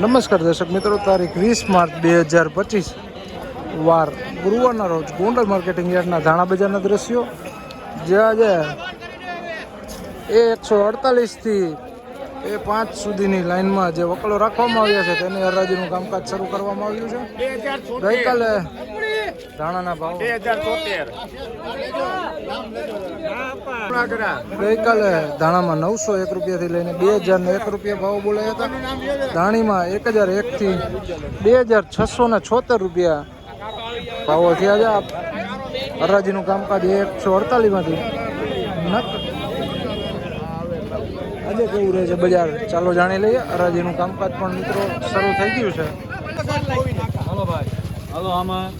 નમસ્કાર દર્શક મિત્રો, તારીખ વીસ માર્ચ બે હજાર પચીસ વાર ગુરુવારના રોજ ગોંડલ માર્કેટિંગ યાર્ડના ધાણા બજારના દ્રશ્યો. જે આજે એ એકસો અડતાલીસથી એ પાંચ સુધીની લાઇનમાં જે વકલો રાખવામાં આવ્યા છે, તેની હરાજીનું કામકાજ શરૂ કરવામાં આવ્યું છે. ગઈકાલે ધાણાના ભાવ ગઈકાલે ધાણામાં નવસો એક રૂપિયાથી લઈને બે હજાર ને એક રૂપિયા ભાવ બોલાયા હતા. ધાણીમાં એક હજાર એકથી બે હજાર છસો ને છોતેર રૂપિયા ભાવો થયા છે. હરાજીનું કામકાજ એકસો અડતાલીસમાંથી નક. આજે કેવું રહે છે બજાર? ચાલો જાણી લઈએ. હરાજીનું કામકાજ પણ મિત્રો શરૂ થઈ ગયું છે. હલો ભાઈ. હલો આમાં.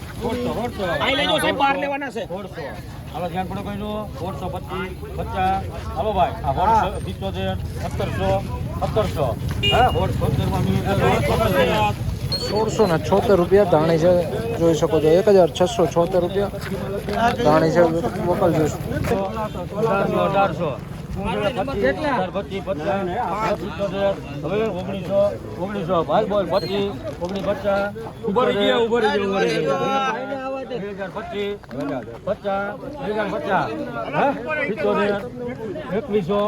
લેવાના છે. હાલો ધ્યાન પડો કઈ સોળસો પચીસ પચાસ. હાલો ભાઈ આ સોળસો સિત્તોતેર સત્તરસો સત્તરસો. હા. સોળ સોળસો ને છોતેર રૂપિયા ધાણી છે જોઈ શકો છો. એક હજાર છસો છોતેર રૂપિયા ધાણી છે મોકલજો જોઈશું અઢારસો ઓગણીસો ઓગણીસો. ભાઈ બોલ પચીસ ઓગણીસ પચાસ ઉભરી ગયા ઉભરી ગયા એકવીસો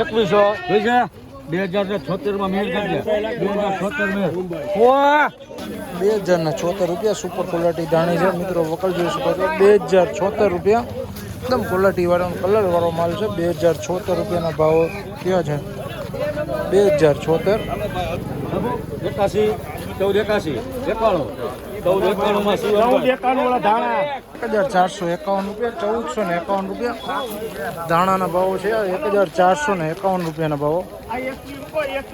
એકવીસો બે હજાર ને છોતેરમાં મેળ કરજે બે હજાર છોતેર બે હજાર ને છોતેર રૂપિયા સુપર ક્વોલિટી ધાણી છે. મિત્રો, વકલ જોઈ શકો છો. બે હજાર છોતેર રૂપિયા. એકદમ ક્વોલિટી વાળો કલર વાળો માલ છે. બે હજાર છોતેર રૂપિયાના ભાવ કયા છે? બે હજાર છોતેર. એકાસી ચૌદ એકાસી એકાણું એક હજાર ચારસો એકાવન રૂપિયા ચૌદસો ને એકાવન રૂપિયા. ધાણાના ભાવો છે એક હજાર ચારસો ને એકાવન રૂપિયાના ભાવો.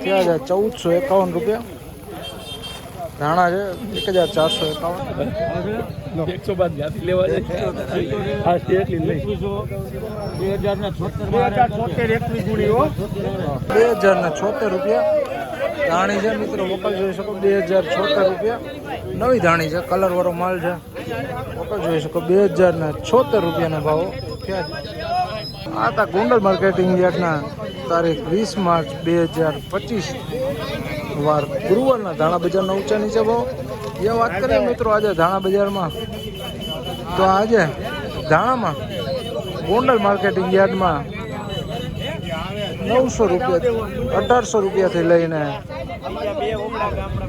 થયા હજાર ચૌદસો એકાવન રૂપિયા. ધાણા છે એક હજાર ચારસો એકાવન. એકસો બાદ બે બે બે હજાર ને છોતેર રૂપિયા. ધાણી છે. મિત્રો વકલ જોઈ શકો, બે હજાર છોતેર રૂપિયા. નવી ધાણી છે કલર વાળો માલ છે. વકલ જોઈ શકો, બે હજાર ને છોતેર રૂપિયાના ભાવો. આ તા ગોંડલ માર્કેટિંગ યાર્ડના તારીખ વીસ માર્ચ બે હજાર પચીસ વાર ગુરુવારના ધાણા બજારના ઊંચા નીચે ભાવ. એ વાત કરીએ મિત્રો, આજે ધાણા બજારમાં, તો આજે ધાણામાં ગોંડલ માર્કેટિંગ યાર્ડમાં નવસો રૂપિયા અઢારસો રૂપિયાથી લઈને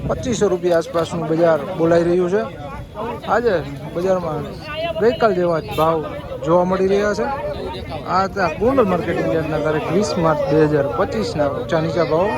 પચીસો રૂપિયા આસપાસનું બજાર બોલાઈ રહ્યું છે. આજે બજારમાં ગઈકાલ જેવા જ ભાવ જોવા મળી રહ્યા છે. આ હતા ગોંડલ માર્કેટિંગ યાર્ડના તારીખ વીસ માર્ચ બે હજાર પચીસના ઊંચા નીચા ભાવ.